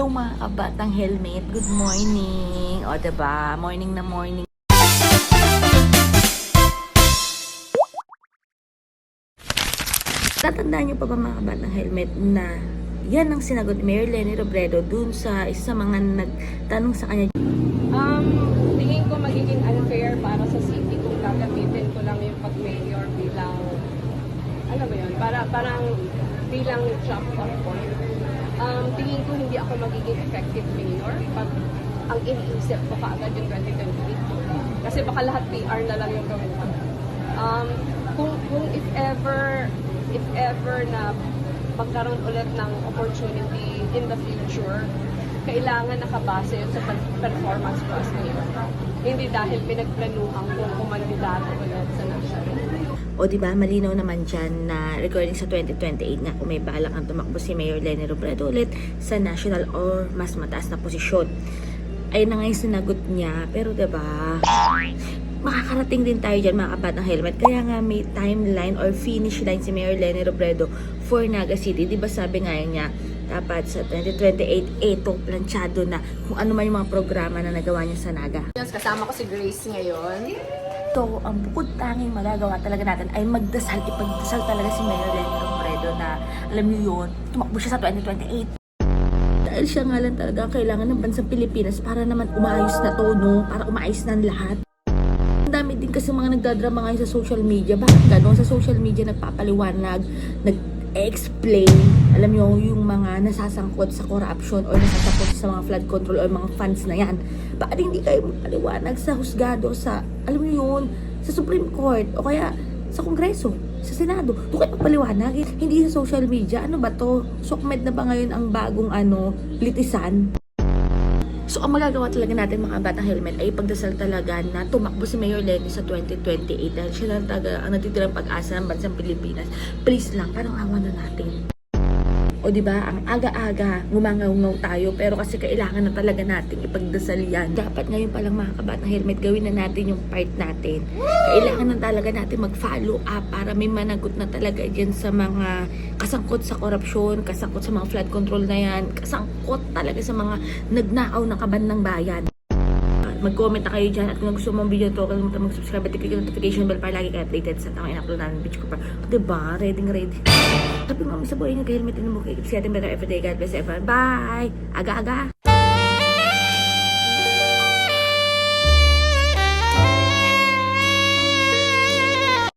Hello mga kabatang helmet. Good morning. O, diba? Morning na morning. Tatandaan niyo pa ba mga kabatang helmet na yan ang sinagot ni Mayor Lenny Robredo dun sa isa sa mga nagtanong sa kanya Um, tingin ko magiging unfair para sa city kung gagamitin ko lang yung pag-mayor bilang, alam mo yun, para, parang bilang off point. Um, tingin ko hindi ako magiging effective mayor pag ang iniisip ko kaagad yung 2028. Kasi baka lahat PR na lang yung gawin ko. Um, kung, kung if ever, if ever na magkaroon ulit ng opportunity in the future, kailangan nakabase yun sa per- performance ko as mayor. Hindi dahil pinagplanuhan kong kumandidato ulit sa national. O di ba malinaw naman dyan na recording sa 2028 nga kung may balak ang tumakbo si Mayor Lenny Robredo ulit sa national or mas mataas na posisyon. Ayun na nga yung sinagot niya. Pero 'di ba makakarating din tayo dyan mga kabat ng helmet. Kaya nga may timeline or finish line si Mayor Lenny Robredo for Naga City. Di ba sabi nga niya, dapat sa 2028, eto, planchado na kung ano man yung mga programa na nagawa niya sa Naga. Yes, kasama ko si Grace ngayon. ito, ang bukod tanging magagawa talaga natin ay magdasal, ipagdasal talaga si Mayor Lenny Robredo na alam niyo yun, tumakbo siya sa 2028. Dahil siya nga lang talaga ang kailangan ng bansang Pilipinas para naman umaayos na to, no? Para umaayos na lahat. Ang dami din kasi mga nagdadrama ngayon sa social media. Bakit gano'n? Sa social media nagpapaliwanag, nag-explain, alam niyo, yung mga nasasangkot sa corruption or nasasangkot sa mga flood control or mga funds na yan. Bakit hindi kayo magpaliwanag sa husgado, sa, alam niyo yun, sa Supreme Court o kaya sa Kongreso, sa Senado. Doon kayo magpaliwanag. Hindi sa social media. Ano ba to? Sokmed na ba ngayon ang bagong ano, litisan? So, ang magagawa talaga natin mga batang helmet ay pagdasal talaga na tumakbo si Mayor Lenny sa 2028 dahil siya lang talaga ang natitirang pag-asa ng bansang Pilipinas. Please lang, parang awa na natin. O di ba ang aga-aga, ngumangaw tayo, pero kasi kailangan na talaga natin ipagdasal yan. Dapat ngayon palang mga kabatang helmet, gawin na natin yung part natin. Kailangan na talaga natin mag-follow up para may managot na talaga dyan sa mga kasangkot sa korupsyon, kasangkot sa mga flood control na yan, kasangkot talaga sa mga nagnakaw na kaban ng bayan. Mag-comment na kayo dyan at kung gusto mong video to, kalimutan mag-subscribe at click notification bell para lagi kayo updated sa tamang in-upload namin bitch ko pa. Diba? Ready ready. Sabi mo, sa buhay kay helmet mo, keep getting better every day. God bless everyone. Bye! Aga-aga!